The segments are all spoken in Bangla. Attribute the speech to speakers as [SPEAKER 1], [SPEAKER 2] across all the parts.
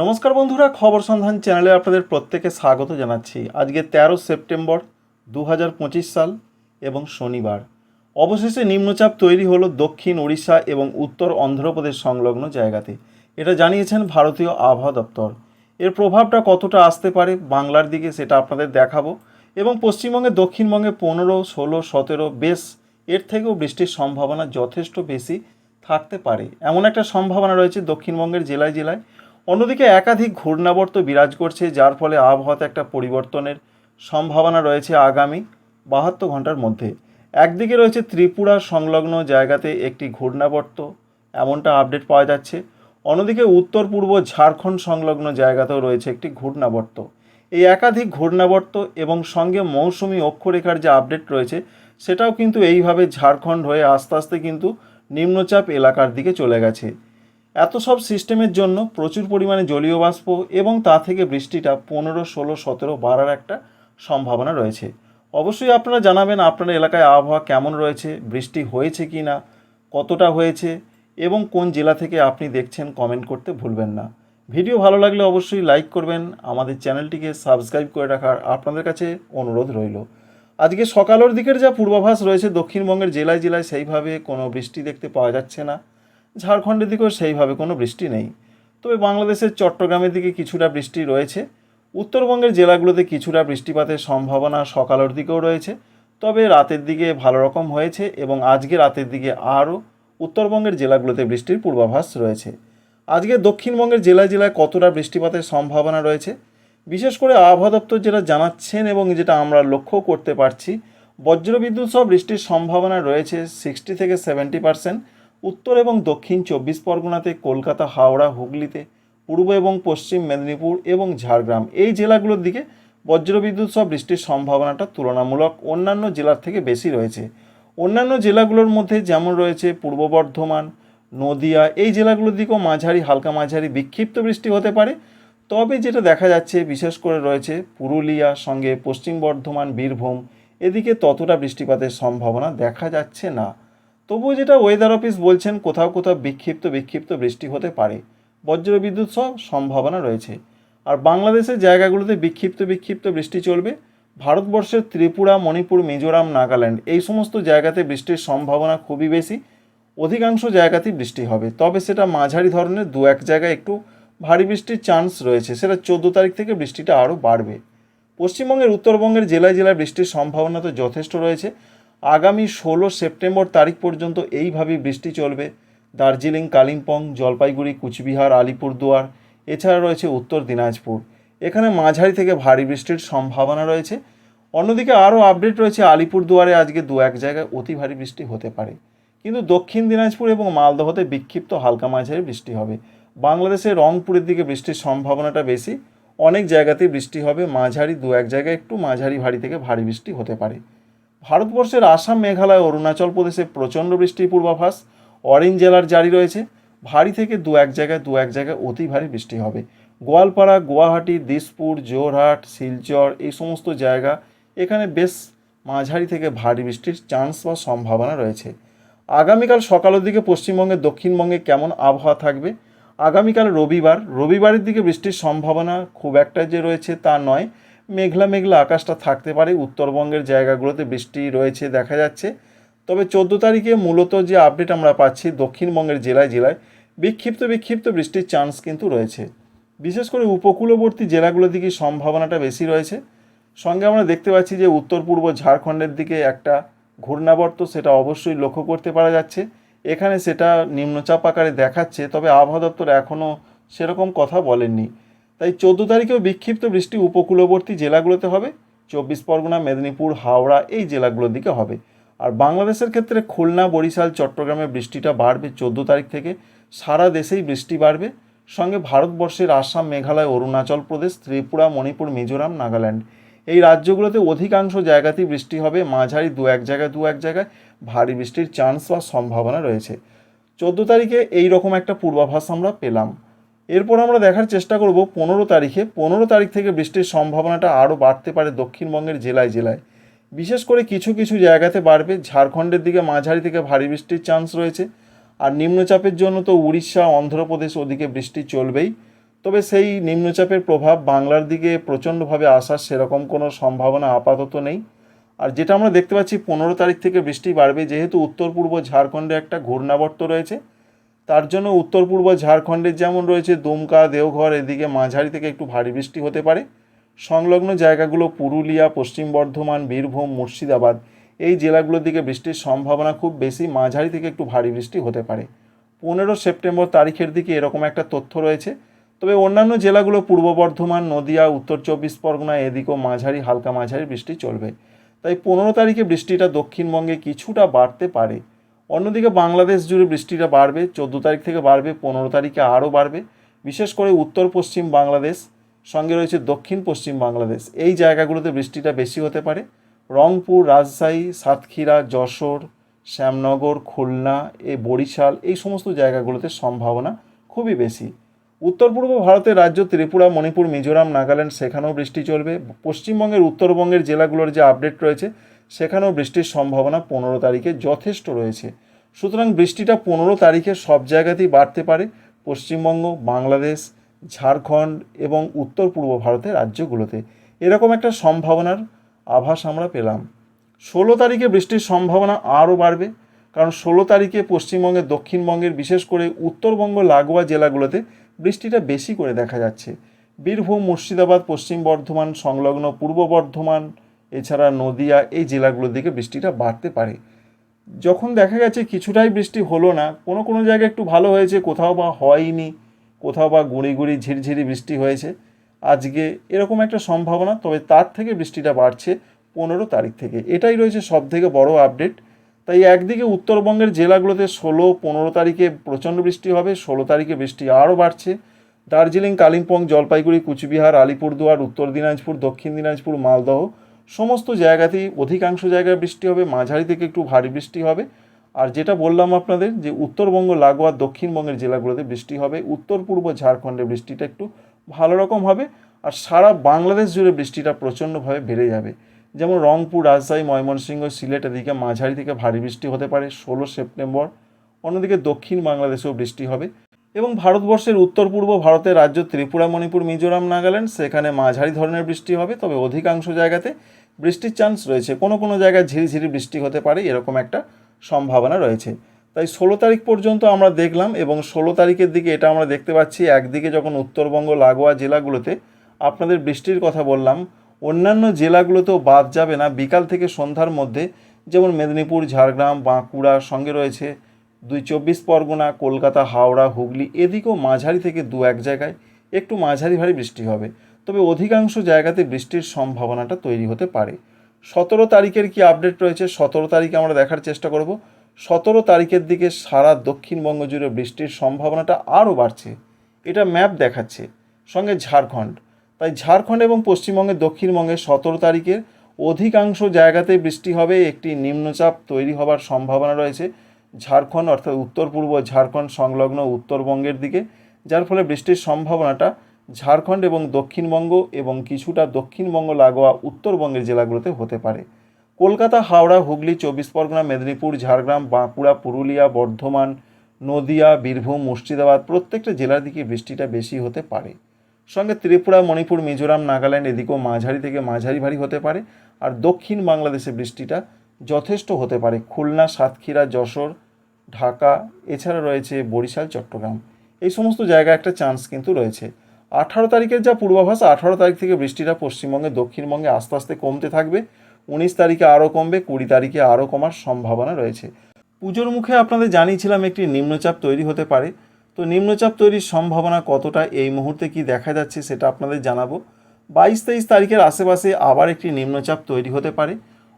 [SPEAKER 1] নমস্কার বন্ধুরা, খবর সন্ধান চ্যানেলে আপনাদের প্রত্যেকে স্বাগত জানাচ্ছি। আজকে তেরো সেপ্টেম্বর দু হাজার পঁচিশ সাল এবং শনিবার। অবশেষে নিম্নচাপ তৈরি হলো দক্ষিণ ওড়িশা এবং উত্তর অন্ধ্রপ্রদেশ সংলগ্ন জায়গাতে। এটা জানিয়েছেন ভারতীয় আবহাওয়া দপ্তর। এর প্রভাবটা কতটা আসতে পারে বাংলার দিকে সেটা আপনাদের দেখাবো এবং পশ্চিমবঙ্গে, দক্ষিণবঙ্গে পনেরো, ষোলো, সতেরো, বেশ এর থেকেও বৃষ্টির সম্ভাবনা যথেষ্ট বেশি থাকতে পারে। এমন একটা সম্ভাবনা রয়েছে দক্ষিণবঙ্গের জেলায় জেলায়। অন্যদিকে একাধিক ঘূর্ণাবর্ত বিরাজ করছে, যার ফলে আবহাওয়াতে একটা পরিবর্তনের সম্ভাবনা রয়েছে আগামী বাহাত্তর ঘণ্টার মধ্যে। একদিকে রয়েছে ত্রিপুরা সংলগ্ন জায়গাতে একটি ঘূর্ণাবর্ত, এমনটা আপডেট পাওয়া যাচ্ছে। অন্যদিকে উত্তর পূর্ব ঝাড়খণ্ড সংলগ্ন জায়গাতেও রয়েছে একটি ঘূর্ণাবর্ত। এই একাধিক ঘূর্ণাবর্ত এবং সঙ্গে মৌসুমি অক্ষরেখার যে আপডেট রয়েছে, সেটাও কিন্তু এইভাবে ঝাড়খণ্ড হয়ে আস্তে আস্তে কিন্তু নিম্নচাপ এলাকার দিকে চলে গেছে। এত সব সিস্টেমের জন্য প্রচুর পরিমাণে জলীয় বাষ্প এবং তা থেকে বৃষ্টিটা পনেরো, ষোলো, সতেরো বাড়ার একটা সম্ভাবনা রয়েছে। অবশ্যই আপনারা জানাবেন আপনার এলাকায় আবহাওয়া কেমন রয়েছে, বৃষ্টি হয়েছে কি না, কতটা হয়েছে এবং কোন জেলা থেকে আপনি দেখছেন কমেন্ট করতে ভুলবেন না। ভিডিও ভালো লাগলে অবশ্যই লাইক করবেন, আমাদের চ্যানেলটিকে সাবস্ক্রাইব করে রাখার আপনাদের কাছে অনুরোধ রইল। আজকে সকালের দিকের যা পূর্বাভাস রয়েছে দক্ষিণবঙ্গের জেলায় জেলায় সেইভাবে কোনো বৃষ্টি দেখতে পাওয়া যাচ্ছে না। ঝাড়খণ্ডের দিকেও সেইভাবে কোনো বৃষ্টি নেই। তবে বাংলাদেশের চট্টগ্রামের দিকে কিছুটা বৃষ্টি রয়েছে। উত্তরবঙ্গের জেলাগুলোতে কিছুটা বৃষ্টিপাতের সম্ভাবনা সকালের দিকেও রয়েছে। তবে রাতের দিকে ভালো রকম হয়েছে এবং আজকে রাতের দিকে আরও উত্তরবঙ্গের জেলাগুলোতে বৃষ্টির পূর্বাভাস রয়েছে। আজকে দক্ষিণবঙ্গের জেলায় জেলায় কতটা বৃষ্টিপাতের সম্ভাবনা রয়েছে? বিশেষ করে আবহাওয়া দপ্তর যেটা জানাচ্ছেন এবং যেটা আমরা লক্ষ্য করতে পারছি, বজ্রবিদ্যুৎ সহ বৃষ্টির সম্ভাবনা রয়েছে সিক্সটি থেকে সেভেন্টি পার্সেন্ট উত্তর এবং দক্ষিণ চব্বিশ পরগনাতে কলকাতা, হাওড়া, হুগলিতে, পূর্ব এবং পশ্চিম মেদিনীপুর এবং ঝাড়গ্রাম। এই জেলাগুলোর দিকে বজ্রবিদ্যুৎ সহ বৃষ্টির সম্ভাবনাটা তুলনামূলক অন্যান্য জেলার থেকে বেশি রয়েছে। অন্যান্য জেলাগুলোর মধ্যে যেমন রয়েছে পূর্ব বর্ধমান, নদিয়া, এই জেলাগুলোর দিকেও মাঝারি, হালকা মাঝারি বিক্ষিপ্ত বৃষ্টি হতে পারে। তবে যেটা দেখা যাচ্ছে, বিশেষ করে রয়েছে পুরুলিয়া, সঙ্গে পশ্চিম বর্ধমান, বীরভূম, এদিকে ততটা বৃষ্টিপাতের সম্ভাবনা দেখা যাচ্ছে না। তবুও যেটা ওয়েদার অফিস বলছেন, কোথাও কোথাও বিক্ষিপ্ত বিক্ষিপ্ত বৃষ্টি হতে পারে। বজ্রবিদ্যুৎ সহ সম্ভাবনা রয়েছে। আর বাংলাদেশের জায়গাগুলোতে বিক্ষিপ্ত বিক্ষিপ্ত বৃষ্টি চলবে। ভারতবর্ষের ত্রিপুরা, মণিপুর, মিজোরাম, নাগাল্যান্ড, এই সমস্ত জায়গাতে বৃষ্টির সম্ভাবনা খুবই বেশি। অধিকাংশ জায়গাতেই বৃষ্টি হবে। তবে সেটা মাঝারি ধরনের, দু এক জায়গায় একটু ভারী বৃষ্টির চান্স রয়েছে। সেটা চোদ্দ তারিখ থেকে বৃষ্টিটা আরও বাড়বে। পশ্চিমবঙ্গের, উত্তরবঙ্গের জেলায় জেলায় বৃষ্টির সম্ভাবনা তো যথেষ্ট রয়েছে। আগামী ষোলো সেপ্টেম্বর তারিখ পর্যন্ত এইভাবেই বৃষ্টি চলবে। দার্জিলিং, কালিম্পং, জলপাইগুড়ি, কুচবিহার, আলিপুরদুয়ার, এছাড়া রয়েছে উত্তর দিনাজপুর। এখানে মাঝারি থেকে ভারী বৃষ্টির সম্ভাবনা রয়েছে। অন্যদিকে আরও আপডেট রয়েছে আলিপুরদুয়ারে। আজকে দু এক জায়গায় অতি ভারী বৃষ্টি হতে পারে। কিন্তু দক্ষিণ দিনাজপুর এবং মালদহতে বিক্ষিপ্ত হালকা মাঝারি বৃষ্টি হবে। বাংলাদেশের রংপুরের দিকে বৃষ্টির সম্ভাবনাটা বেশি। অনেক জায়গাতেই বৃষ্টি হবে। মাঝারি দু এক জায়গায় একটু মাঝারি ভারী থেকে ভারী বৃষ্টি হতে পারে। ভারতবর্ষের আসাম, মেঘালয়, অরুণাচল প্রদেশে প্রচণ্ড বৃষ্টির পূর্বাভাস। অরেঞ্জ জেলার জারি রয়েছে। ভারী থেকে দু এক জায়গায়, দু এক জায়গায় অতি ভারী বৃষ্টি হবে। গোয়ালপাড়া, গুয়াহাটি, দিসপুর জোরহাট শিলচর এই সমস্ত জায়গা এখানে বেশ মাঝারি থেকে ভারী বৃষ্টির চান্স বা সম্ভাবনা রয়েছে। আগামীকাল সকালের দিকে পশ্চিমবঙ্গে দক্ষিণবঙ্গে কেমন আবহাওয়া থাকবে? আগামীকাল রবিবার, রবিবারের দিকে বৃষ্টির সম্ভাবনা খুব একটা যে রয়েছে তা নয়। মেঘলা মেঘলা আকাশটা থাকতে পারে। উত্তরবঙ্গের জায়গাগুলোতে বৃষ্টি রয়েছে, দেখা যাচ্ছে। তবে চোদ্দ তারিখে মূলত যে আপডেট আমরা পাচ্ছি, দক্ষিণবঙ্গের জেলায় জেলায় বিক্ষিপ্ত বিক্ষিপ্ত বৃষ্টির চান্স কিন্তু রয়েছে। বিশেষ করে উপকূলবর্তী জেলাগুলোর দিকে সম্ভাবনাটা বেশি রয়েছে। সঙ্গে আমরা দেখতে পাচ্ছি যে উত্তর পূর্ব ঝাড়খণ্ডের দিকে একটা ঘূর্ণাবর্ত, সেটা অবশ্যই লক্ষ্য করতে পারা যাচ্ছে। এখানে সেটা নিম্নচাপ আকারে দেখাচ্ছে, তবে আবহাওয়া দপ্তর এখনও সেরকম কথা বলেননি। তাই চোদ্দ তারিখেও বিক্ষিপ্ত বৃষ্টি উপকূলবর্তী জেলাগুলোতে হবে। চব্বিশ পরগনা, মেদিনীপুর, হাওড়া এই জেলাগুলোর দিকে হবে। আর বাংলাদেশের ক্ষেত্রে খুলনা, বরিশাল, চট্টগ্রামে বৃষ্টিটা বাড়বে চোদ্দ তারিখ থেকে। সারা দেশেই বৃষ্টি বাড়বে। সঙ্গে ভারতবর্ষের আসাম, মেঘালয়, অরুণাচল প্রদেশ, ত্রিপুরা, মণিপুর, মিজোরাম, নাগাল্যান্ড। এই রাজ্যগুলোতে অধিকাংশ জায়গাতেই বৃষ্টি হবে। মাঝারি দু এক জায়গায় দু এক জায়গায় ভারী বৃষ্টির চান্স বা সম্ভাবনা রয়েছে। চোদ্দ তারিখে এই রকম একটা পূর্বাভাস আমরা পেলাম। এরপর আমরা দেখার চেষ্টা করব পনেরো তারিখে। পনেরো তারিখ থেকে বৃষ্টির সম্ভাবনাটা আরও বাড়তে পারে দক্ষিণবঙ্গের জেলায় জেলায়। বিশেষ করে কিছু কিছু জায়গাতে বাড়বে। ঝাড়খণ্ডের দিকে, মাঝারি থেকে ভারী বৃষ্টির চান্স রয়েছে। আর নিম্নচাপের জন্য তো উড়িষ্যা, অন্ধ্রপ্রদেশ ওদিকে বৃষ্টি চলবেই। তবে সেই নিম্নচাপের প্রভাব বাংলার দিকে প্রচণ্ডভাবে আসার সেরকম কোনো সম্ভাবনা আপাতত নেই। আর যেটা আমরা দেখতে পাচ্ছি, পনেরো তারিখ থেকে বৃষ্টি বাড়বে। যেহেতু উত্তর পূর্ব ঝাড়খণ্ডে একটা ঘূর্ণাবর্ত রয়েছে তার জন্য উত্তর পূর্ব ঝাড়খণ্ডের যেমন রয়েছে দুমকা, দেওঘর, এদিকে মাঝারি থেকে একটু ভারী বৃষ্টি হতে পারে। সংলগ্ন জায়গাগুলো পুরুলিয়া, পশ্চিম বর্ধমান, বীরভূম, মুর্শিদাবাদ, এই জেলাগুলোর দিকে বৃষ্টির সম্ভাবনা খুব বেশি, মাঝারি থেকে একটু ভারী বৃষ্টি হতে পারে। পনেরো সেপ্টেম্বর তারিখের দিকে এরকম একটা তথ্য রয়েছে। তবে অন্যান্য জেলাগুলো পূর্ব বর্ধমান, নদিয়া, উত্তর চব্বিশ পরগনা, এদিকেও মাঝারি, হালকা মাঝারি বৃষ্টি চলবে। তাই পনেরো তারিখে বৃষ্টিটা দক্ষিণবঙ্গে কিছুটা বাড়তে পারে। অন্যদিকে বাংলাদেশ জুড়ে বৃষ্টিটা বাড়বে, চোদ্দ তারিখ থেকে বাড়বে, পনেরো তারিখে আরও বাড়বে। বিশেষ করে উত্তর পশ্চিম বাংলাদেশ, সঙ্গে রয়েছে দক্ষিণ পশ্চিম বাংলাদেশ। এই জায়গাগুলোতে বৃষ্টিটা বেশি হতে পারে। রংপুর, রাজশাহী, সাতক্ষীরা, যশোর, শ্যামনগর, খুলনা, এ বরিশাল, এই সমস্ত জায়গাগুলোতে সম্ভাবনা খুবই বেশি। উত্তর পূর্ব ভারতের রাজ্য ত্রিপুরা, মণিপুর, মিজোরাম, নাগাল্যান্ড, সেখানেও বৃষ্টি চলবে। পশ্চিমবঙ্গের উত্তরবঙ্গের জেলাগুলোর যে আপডেট রয়েছে সেখানেও বৃষ্টির সম্ভাবনা পনেরো তারিখে যথেষ্ট রয়েছে। সুতরাং বৃষ্টিটা পনেরো তারিখে সব জায়গাতেই বাড়তে পারে। পশ্চিমবঙ্গ, বাংলাদেশ, ঝাড়খণ্ড এবং উত্তর পূর্ব ভারতের রাজ্যগুলোতে। এরকম একটা সম্ভাবনার আভাস আমরা পেলাম। ষোলো তারিখে বৃষ্টির সম্ভাবনা আরও বাড়বে, কারণ ষোলো তারিখে পশ্চিমবঙ্গের দক্ষিণবঙ্গের, বিশেষ করে উত্তরবঙ্গ, লাগোয়া জেলাগুলোতে বৃষ্টিটা বেশি করে দেখা যাচ্ছে। বীরভূম, মুর্শিদাবাদ, পশ্চিম বর্ধমান, সংলগ্ন পূর্ব বর্ধমান এছাড়া নদিয়া, এই জেলাগুলোর দিকে বৃষ্টিটা বাড়তে পারে। যখন দেখা গেছে কিছুটাই বৃষ্টি হলো না, কোনো কোনো জায়গায় একটু ভালো হয়েছে, কোথাও বা হয়নি, কোথাও বা গুঁড়ি গুঁড়ি ঝিরঝিরি বৃষ্টি হয়েছে। আজকে এরকম একটা সম্ভাবনা, তবে তার থেকে বৃষ্টিটা বাড়ছে পনেরো তারিখ থেকে। এটাই রয়েছে সব থেকে বড় আপডেট। তাই একদিকে উত্তরবঙ্গের জেলাগুলোতে ষোলো, পনেরো তারিখে প্রচণ্ড বৃষ্টি হবে, ষোলো তারিখে বৃষ্টি আরও বাড়ছে। দার্জিলিং, কালিম্পং, জলপাইগুড়ি, কুচবিহার, আলিপুরদুয়ার, উত্তর দিনাজপুর, দক্ষিণ দিনাজপুর, মালদহ সমস্ত জায়গাতেই অধিকাংশ জায়গায় বৃষ্টি হবে, মাঝারি থেকে একটু ভারী বৃষ্টি হবে। আর যেটা বললাম আপনাদের যে উত্তরবঙ্গ লাগোয়া দক্ষিণবঙ্গের জেলাগুলোতে বৃষ্টি হবে, উত্তর পূর্ব ঝাড়খণ্ডে বৃষ্টিটা একটু ভালো রকম হবে আর সারা বাংলাদেশ জুড়ে বৃষ্টিটা প্রচণ্ডভাবে বেড়ে যাবে। যেমন রংপুর, রাজশাহী, ময়মনসিংহ, সিলেট এদিকে মাঝারি থেকে ভারী বৃষ্টি হতে পারে, ষোলো সেপ্টেম্বর। অন্যদিকে দক্ষিণ বাংলাদেশেও বৃষ্টি হবে এবং ভারতবর্ষের উত্তর পূর্ব ভারতের রাজ্য ত্রিপুরা, মণিপুর, মিজোরাম, নাগাল্যান্ড, সেখানে মাঝারি ধরনের বৃষ্টি হবে। তবে অধিকাংশ জায়গাতে বৃষ্টির চান্স রয়েছে। কোনো কোনো জায়গায় ঝিরিঝিরি বৃষ্টি হতে পারে, এরকম একটা সম্ভাবনা রয়েছে। তাই ষোলো তারিখ পর্যন্ত আমরা দেখলাম এবং ষোলো তারিখের দিকে এটা আমরা দেখতে পাচ্ছি, একদিকে যখন উত্তরবঙ্গ, লাগোয়া জেলাগুলোতে আপনাদের বৃষ্টির কথা বললাম, অন্যান্য জেলাগুলোতেও বাদ যাবে না। বিকাল থেকে সন্ধ্যার মধ্যে যেমন মেদিনীপুর, ঝাড়গ্রাম, বাঁকুড়া সঙ্গে রয়েছে দুই চব্বিশ পরগনা, কলকাতা, হাওড়া, হুগলি, এদিকেও মাঝারি থেকে দু এক জায়গায় একটু মাঝারি ভারী বৃষ্টি হবে। তবে অধিকাংশ জায়গাতে বৃষ্টির সম্ভাবনাটা তৈরি হতে পারে। সতেরো তারিখের কি আপডেট রয়েছে? সতেরো তারিখে আমরা দেখার চেষ্টা করব। সতেরো তারিখের দিকে সারা দক্ষিণবঙ্গ জুড়ে বৃষ্টির সম্ভাবনাটা আরও বাড়ছে। এটা ম্যাপ দেখাচ্ছে। সঙ্গে ঝাড়খণ্ড। তাই ঝাড়খণ্ড এবং পশ্চিমবঙ্গের দক্ষিণবঙ্গে সতেরো তারিখের অধিকাংশ জায়গাতে বৃষ্টি হবে। একটি নিম্নচাপ তৈরি হবার সম্ভাবনা রয়েছে। ঝাড়খণ্ড অর্থাৎ উত্তর পূর্ব ঝাড়খণ্ড সংলগ্ন উত্তরবঙ্গের দিকে, যার ফলে বৃষ্টির সম্ভাবনাটা ঝাড়খণ্ড এবং দক্ষিণবঙ্গ এবং কিছুটা দক্ষিণবঙ্গ লাগোয়া উত্তরবঙ্গের জেলাগুলোতে হতে পারে। কলকাতা, হাওড়া, হুগলি, চব্বিশ পরগনা, মেদিনীপুর, ঝাড়গ্রাম, বাঁকুড়া, পুরুলিয়া, বর্ধমান, নদিয়া, বীরভূম, মুর্শিদাবাদ প্রত্যেকটা জেলার দিকে বৃষ্টিটা বেশি হতে পারে। সঙ্গে ত্রিপুরা, মণিপুর, মিজোরাম, নাগাল্যান্ড এদিকেও মাঝারি থেকে মাঝারি ভারী হতে পারে আর দক্ষিণ বাংলাদেশে বৃষ্টিটা যথেষ্ট হতে পারে। খুলনা, সাতক্ষীরা, যশোর, ঢাকা, এছাড়া রয়েছে বরিশাল, চট্টগ্রাম। এই সমস্ত জায়গায় একটা চান্স কিন্তু রয়েছে। আঠারো তারিখের যা পূর্বাভাস, আঠারো তারিখ থেকে বৃষ্টিটা পশ্চিমবঙ্গে দক্ষিণবঙ্গে আস্তে আস্তে কমতে থাকবে। উনিশ তারিখে আরও কমবে, কুড়ি তারিখে আরও কমার সম্ভাবনা রয়েছে। পুজোর মুখে আপনাদের জানিয়েছিলাম একটি নিম্নচাপ তৈরি হতে পারে। তো নিম্নচাপ তৈরির সম্ভাবনা কতটা, এই মুহূর্তে কি দেখা যাচ্ছে সেটা আপনাদের জানাব। বাইশ তেইশ তারিখের আশেপাশে আবার একটি নিম্নচাপ তৈরি হতে পারে।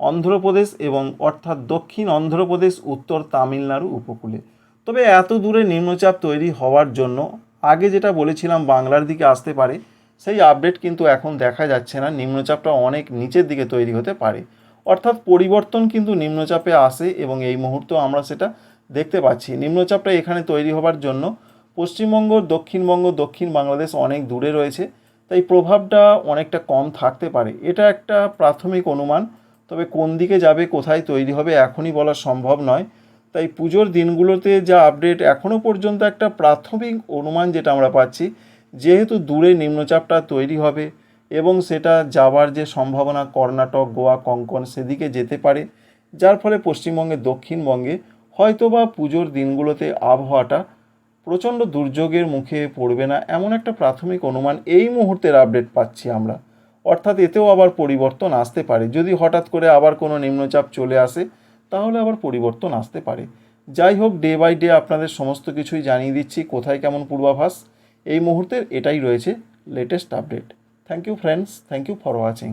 [SPEAKER 1] অন্ধ্রপ্রদেশ এবং অর্থাৎ দক্ষিণ অন্ধ্রপ্রদেশ, উত্তর তামিলনাড়ু উপকূলে। তবে এত দূরে নিম্নচাপ তৈরি হওয়ার জন্য আগে যেটা বলেছিলাম বাংলার দিকে আসতে পারে, সেই আপডেট কিন্তু এখন দেখা যাচ্ছে না, নিম্নচাপটা অনেক নিচের দিকে তৈরি হতে পারে। অর্থাৎ পরিবর্তন কিন্তু নিম্নচাপে আসে এবং এই মুহূর্তেও আমরা সেটা দেখতে পাচ্ছি। নিম্নচাপটা এখানে তৈরি হবার জন্য পশ্চিমবঙ্গ, দক্ষিণবঙ্গ, দক্ষিণ বাংলাদেশ অনেক দূরে রয়েছে, তাই প্রভাবটা অনেকটা কম থাকতে পারে। এটা একটা প্রাথমিক অনুমান, তবে কোন দিকে যাবে, কোথায় তৈরি হবে এখনই বলা সম্ভব নয়। তাই পুজোর দিনগুলোতে যা আপডেট এখনও পর্যন্ত একটা প্রাথমিক অনুমান যেটা আমরা পাচ্ছি, যেহেতু দূরে নিম্নচাপটা তৈরি হবে এবং সেটা যাওয়ার যে সম্ভাবনা কর্ণাটক, গোয়া, কঙ্কন সেদিকে যেতে পারে, যার ফলে পশ্চিমবঙ্গে দক্ষিণবঙ্গে হয়তোবা পুজোর দিনগুলোতে আবহাওয়াটা প্রচণ্ড দুর্যোগের মুখে পড়বে না এমন একটা প্রাথমিক অনুমান এই মুহূর্তের আপডেট পাচ্ছি আমরা। অর্থাৎ এতেও আবার পরিবর্তন আসতে পারে। যদি হঠাৎ করে আবার কোনো নিম্নচাপ চলে আসে তাহলে আবার পরিবর্তন আসতে পারে। যাই হোক ডে বাই ডে আপনাদের সমস্ত কিছুই জানিয়ে দিচ্ছি, কোথায় কেমন পূর্বাভাস। এই মুহূর্তের এটাই রয়েছে latest update thank you friends thank you for watching